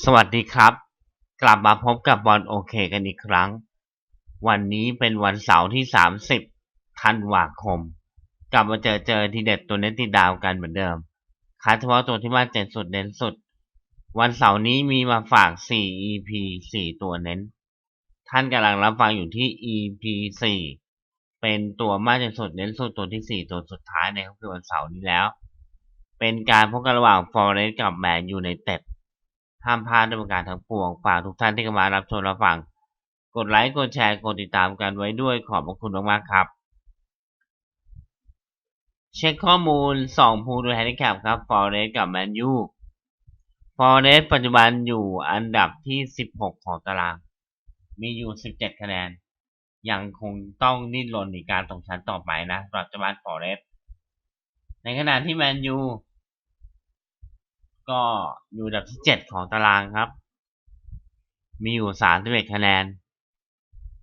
สวัสดีครับ กลับมาพบกับบอลโอเคกันอีกครั้ง วันนี้เป็นวันเสาร์ที่ 30ธันวาคม กลับมาเจอเจอทีเด็ดตัวเน้นติดดาวกันเหมือนเดิมคัดเฉพาะตัวที่มาเจ็ดสุดเน้นสุด วันเสาร์นี้มีมาฝาก 4 EP 4 ตัวเน้น ท่านกำลังรับฟังอยู่ที่ EP 4 เป็นตัวมาเจ็ดสุดเน้นสุดตัวที่ 4 ตัวสุดท้ายในคือวันเสาร์นี้แล้ว เป็นการพบกันระหว่างฟอร์เรสกับแมนยูไนเต็ด ห้ามพลาดด้วยประการทั้งปวงฝากทุกท่านที่เข้ามารับชมรับฟัง กดไลค์ กดแชร์ กดติดตามกันไว้ด้วยขอบพระคุณมากๆครับ เช็คข้อมูล2พูลโดยแฮนดิแคปครับฟอร์เรสกับแมนยูฟอร์เรสปัจจุบันอยู่อันดับที่ 16 ของตาราง มีอยู่ 17 คะแนน ยังคงต้องดิ้นรนในการตกชั้นต่อไปนะสำหรับเจ้าบ้านฟอร์เรสในขณะที่แมนยู ก็อยู่อันดับที่7ของตารางครับ มีอยู่31คะแนน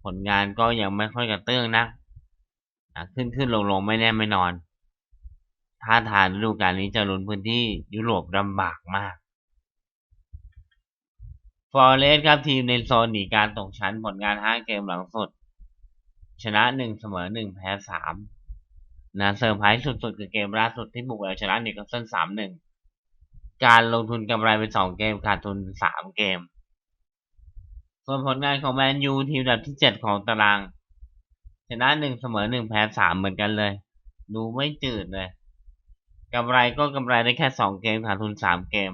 ผลงานก็ยังไม่ค่อยกระเตื้องนะนะขึ้นขึ้นลงลงไม่แน่ไม่นอนท่าทางฤดูกาลนี้จะลุ้นพื้นที่ยุโรปลำบากมากฟอร์เรสครับทีมในโซนหนีการตกชั้นผลงาน 5 เกมหลังสุด ชนะ 1 เสมอ 1 แพ้ 3นะเซอร์ไพรส์สุดๆ คือเกมล่าสุดที่บุกเอาชนะนิวคาสเซิล3-1 การลงทุนกำไรไป2เกมขาดทุน3เกม ส่วนผลงานของแมนยูทีมอันดับที่7ของตาราง ชนะ1เสมอ1แพ้3เหมือนกันเลย ดูไม่จืดเลยกำไรก็กำไรได้แค่2เกมขาดทุน3เกม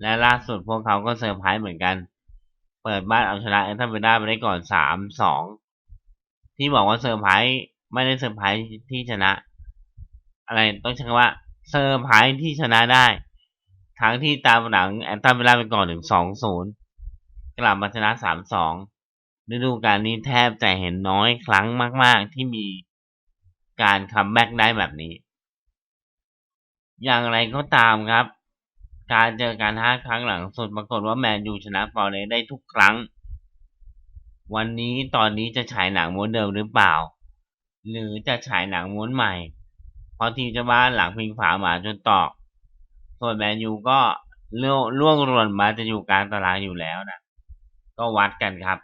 และล่าสุดพวกเขาก็เซอร์ไพรส์เหมือนกัน เปิดบ้านเอาชนะแอตแลนตาไปได้ก่อน3-2ที่บอกว่าเซอร์ไพรส์ไม่ได้เซอร์ไพรส์ที่ชนะ อะไรต้องใช้คำว่า เซอร์ไพรส์ที่ชนะได้ ทั้งที่ตามหลังแอนตันเวลาไปก่อนถึง2-0กลับมาชนะ3-2ฤดูกาลนี้แทบจะเห็นน้อยครั้งมาก ๆ ที่มีการคัมแบ็กได้แบบนี้ อย่างไรก็ตามครับ การเจอกัน5ครั้งหลังสุดปรากฏว่าแมนยูชนะฟอร์เรสได้ทุกครั้ง วันนี้ตอนนี้จะฉายหนังม้วนเดิมหรือเปล่า หรือจะฉายหนังม้วนใหม่ พราะทีมเจ้าบ้านหลังพิงฝาหมาจนตอก ส่วนแมนยูก็ล่วงรวนมาจะอยู่กลางตารางอยู่แล้วนะก็วัดกันครับ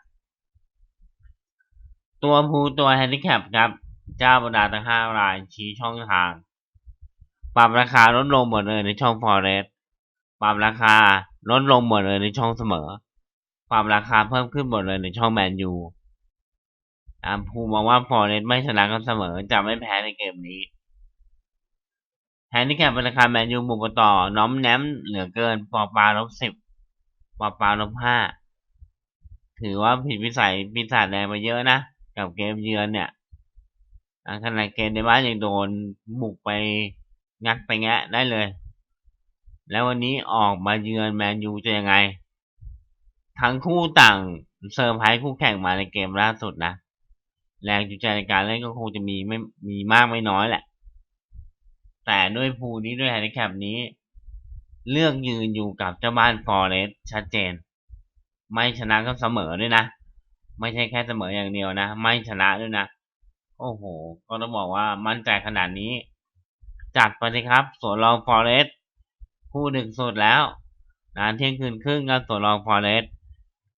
ตัวภูตัวแฮนดิแคปครับ เจ้าบรรดาทั้งห้ารายชี้ช่องทาง ปรับราคาลดลงหมดเลยในช่องฟอเรสปรับราคาลดลงหมดเลยในช่องเสมอ ปรับราคาเพิ่มขึ้นหมดเลยในช่องแมนยูอามภูมองว่าฟอเรสไม่ชนะกันเสมอจะไม่แพ้ในเกมนี้ แฮนดิแคปเป็นราคาแมนยูบุกต่อ น้อมแนมเหลือเกิน ปอปาลบสิบปอปาลบห้าถือว่าผิดวิสัยปีศาจแดงไปเยอะนะ กับเกมเยือนเนี่ยขนาดเกมในบ้านยังโดนบุกไปงัดไปแงะได้เลย แล้ววันนี้ออกมาเยือนแมนยูจะยังไง ทั้งคู่ต่างเซอร์ไพรส์คู่แข่งมาในเกมล่าสุดนะ แรงจูงใจในการเล่นก็คงจะมีไม่มีมากไม่น้อยแหละ แต่ด้วยภูนี้ด้วยแฮนดิแคปนี้ เลือกยืนอยู่กับเจ้าบ้านฟอร์เรสชัดเจน ไม่ชนะก็เสมอด้วยนะ ไม่ใช่แค่เสมออย่างเดียวนะ ไม่ชนะด้วยนะ โอ้โห ก็ต้องบอกว่ามั่นใจขนาดนี้ จัดไปเลยครับสวนรองฟอร์เรสคู่หนึ่งสุดแล้วนะเที่ยงคืนครึ่งกับสวนรองฟอร์เรส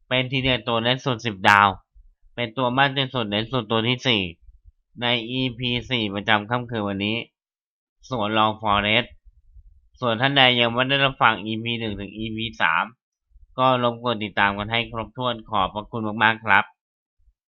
เป็นทีเด็ดตัวเน้นสุดสิบดาว เป็นตัวมั่นใจสุดเน้นสุดตัวที่สี่ใน EP สี่ประจำค่ำคืนวันนี้ สวนลองฟอร์เรสส่วนท่านใดยังไม่ได้รับฟัง EP หนึ่งถึง EP สามก็รบกวนติดตามกันให้ครบถ้วนขอบพระคุณมากๆครับ